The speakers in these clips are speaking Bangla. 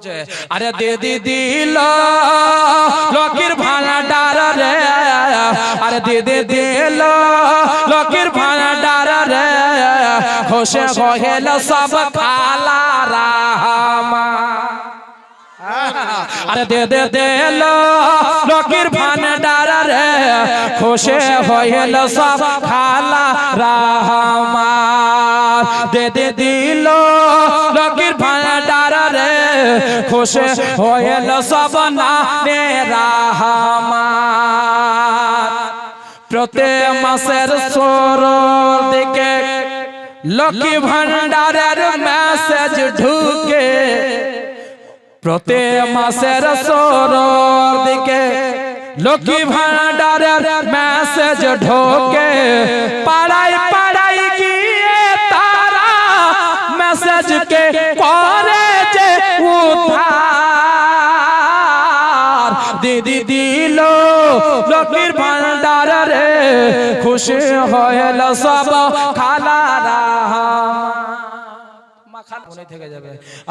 আরে দিদি দিল লকির ভাড়াডার রে আরে দিদি দিল লকির ভাড়াডার রে খুশে হইল সব খালা রামা। আরে দে দে দে লো লকির ভান্ডার রে খুশে হইল সব খালা রাহমার দে দে দিল খুশে হইল সব না রে রাহমার প্রতি মাসের সোর দিকে লক্ষ্মী ভান্ডারের মেসেজ ঢুকে প্রতি মাসের সোরর দিকে লক্ষ্মী ভান্ডারের মেসেজ ঢোকে পাড়াই পাড়াই গিয়ে তারা মেসেজ কে করে যে উদ্ধার দিদি দিল লক্ষ্মীর ভান্ডার রে। খুশি হয়েল সব খালারা।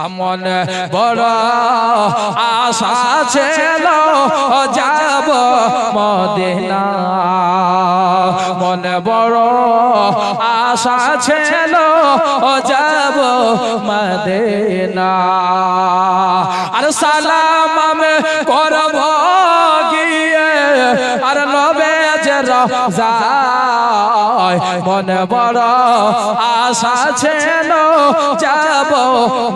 আমন বড় আশা ছিল, যাব মদিনা মনে বড় আশা ছিল যাব মদিনা। আর সালাম আমি করব গিয়ে আর নবে যে যায় মনে বড় আশা ছিল যাব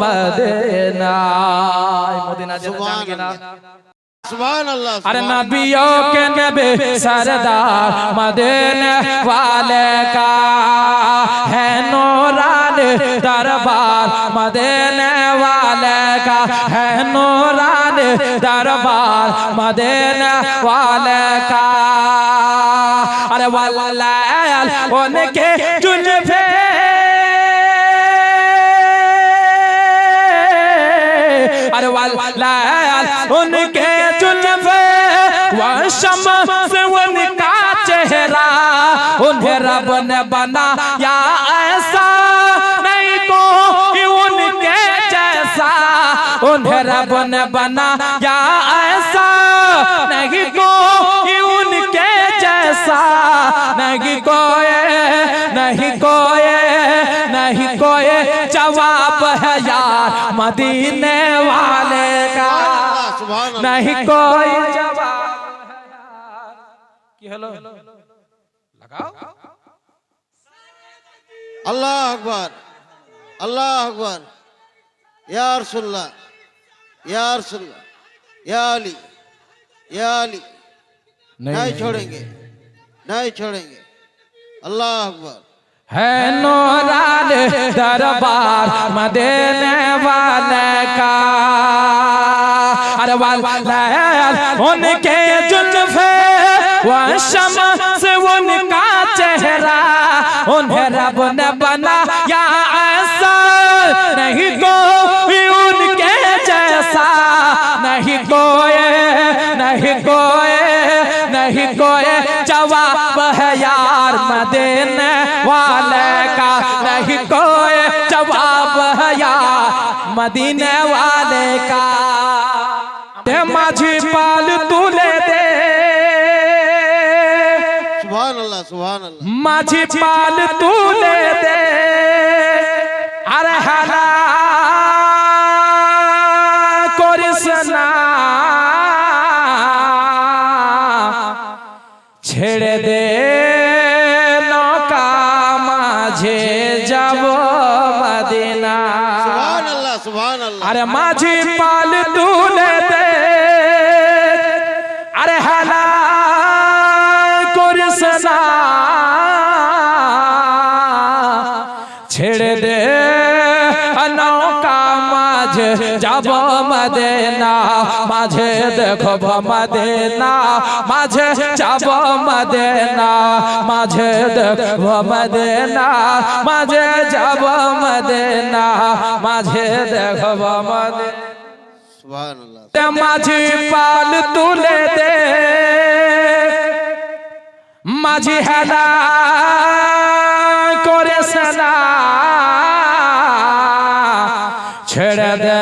মদিনায়। মদিনা যেতে চান কিনা सुभान अल्लाह अरे नबियों के नबी सरदार मदीने वाले का है नूरान दरबार मदीने वाले का है नूरान दरबार मदीने वाले का अरे वल्लाल उनके जुल्फे अरे वल्लाल उनके जुल्फे वह शम्स उनका चेहरा उन्हें रब ने बनाया ऐसा नहीं कोई उनके जैसा उन्हें रब ने बनाया ऐसा नहीं कोई उनके जैसा नहीं कोई नहीं कोई नहीं कोई जवाब है यार मदीने वाले का नहीं कोई जवाब হলো লাগাও अल्लाह अकबर अल्लाह अकबर या रसुल्ला या रसुल्ला या अली या अली नहीं छोड़ेंगे नहीं छोड़ेंगे अल्लाह अकबर है नूरान दरबार मदीने वाले का अरे वाला उनके जुल्फे वह शम्स उनका चेहरा, उन्हें रब ने बनाया ऐसा नहीं कोई उनके जैसा, नहीं कोई नहीं कोई नहीं कोई जवाब है यार मदीने वाले का, नहीं कोई जवाब है यार मदीने वाले का। माझी पाल तुले মাঝি পাল তুলে দে। আর হালা ছেড়ে দে নৌকা মাঝে যাব মদিনা। আরে মাঝি পাল তুলে দে। আরে হালা করিস না ছেড়ে দে। নৌকা মাঝে যাব মদেনা। মাঝে দেখব মদেনা। মাঝে যাব মদেনা। মাঝে দেখব মদেনা। মাঝে যাব মদেনা। মাঝে দেখব মদেনা। মাঝে পাল তুলে দে। মাঝি হেলা করে সেনা ছেড়ে দে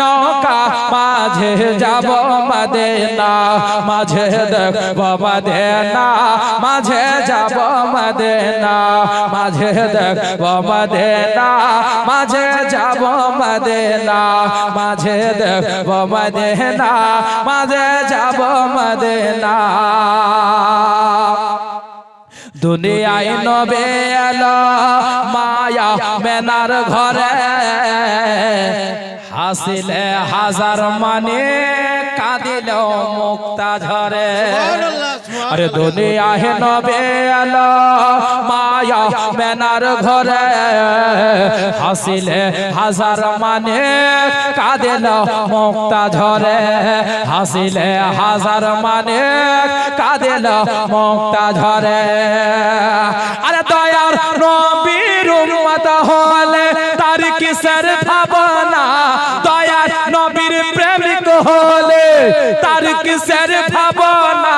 নৌকা, মাঝে যাব মদিনা, মাঝে দেখব মদিনা, মাঝে যাব মদিনা, মাঝে দেখব মদিনা, মাঝে যাব মদিনা, মাঝে দেখব মদিনা, মাঝে যাব মদিনা। দুনিয়ায় নবে এলো মায়া মেনার ঘরে। হাসিলে হাজার মানে কাঁদিল মুক্তা ঝরে। আরে দুনিয়ায় নবে এলো মায়া মেনার ঘরে। হাসিলে হাজার মানে কাঁদিল মুক্তা ঝরে। হাসিলে হাজার মানে কাঁদিল মুক্তা ঝরে। আরে দয়ার নবীর উম্মত হলে তার কিসের ভাবনা তার কিসের ভাবনা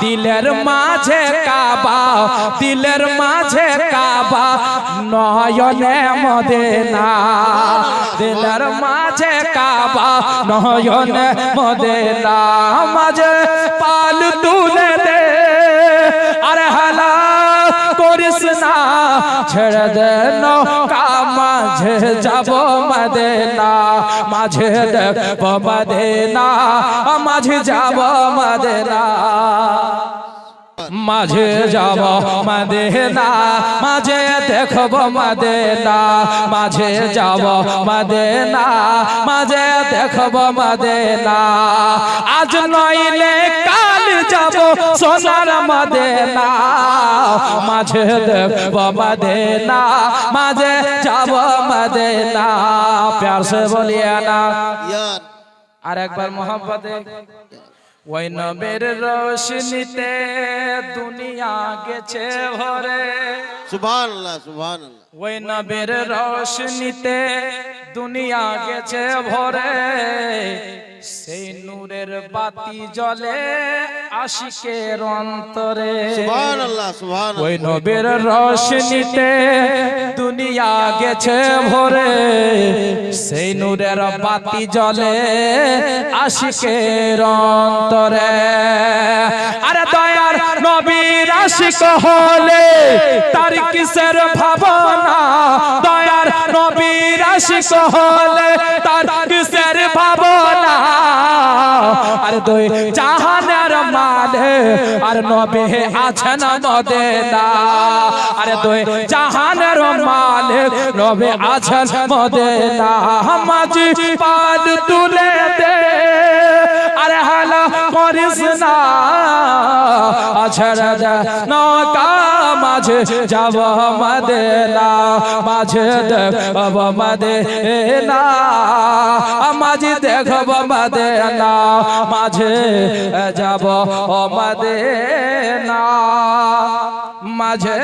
দিলের মাঝে কাবা দিলের মাঝে কাবা। নয়নে মদেনা। দিলের মাঝে কাবা। নয়নে মদেনা। মাঝে পাল তুলে দে। আরে হালা করিস না। ছেড়ে দে নৌকা মাঝে যাব মদেনা মাঝে দেখব মদেনা মাঝে যাব মদেনা। মাঝে যাব মদেনা মাঝে দেখব মদেনা মাঝে যাব মদেনা মাঝে দেখব মদেনা। আজ নইলে কাল যাব সোনার মদেনা। মাঝে দেখব মদেনা মাঝে যাব মদেনা। প্যার সে বলিয়া না। আর একবার মোহাম্মদে ওই নবের রোশনীতে দুনিয়া গেছে ভরে। সুবহানাল্লাহ সুবহানাল্লাহ। ওই নবের রোশনীতে দুনিয়া গেছে ভরে। সেই নূরের বাতি জ্বলে আশিকের অন্তরে। সুবহানাল্লাহ সুবহানাল্লাহ। ওই নবের রোশনীতে দুনিয়া গেছে ভরে, সেই নূরের বাতি জলে আশিকের অন্তরে। আরে দয়ার নবীর আশিক হলে তার কিসের ভাবনা? আশিক হলে তার কিসের ভাবনা? আর দুই জাহানের মালে আর নবে আছেন মদেনা। আর দুই জাহানের মালিক নবে আছেন মদেনা। মাঝি পাল তুলে দে, আরে হালা করিস না। আছড় নৌকা মাঝে যাব মদেনা, মাঝে দেখব মদেনা, মাঝে দেখব মদেনা, মাঝে যাব মদেনা, মাঝে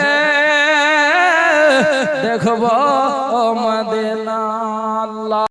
দেখব মদেনা, আল্লাহ।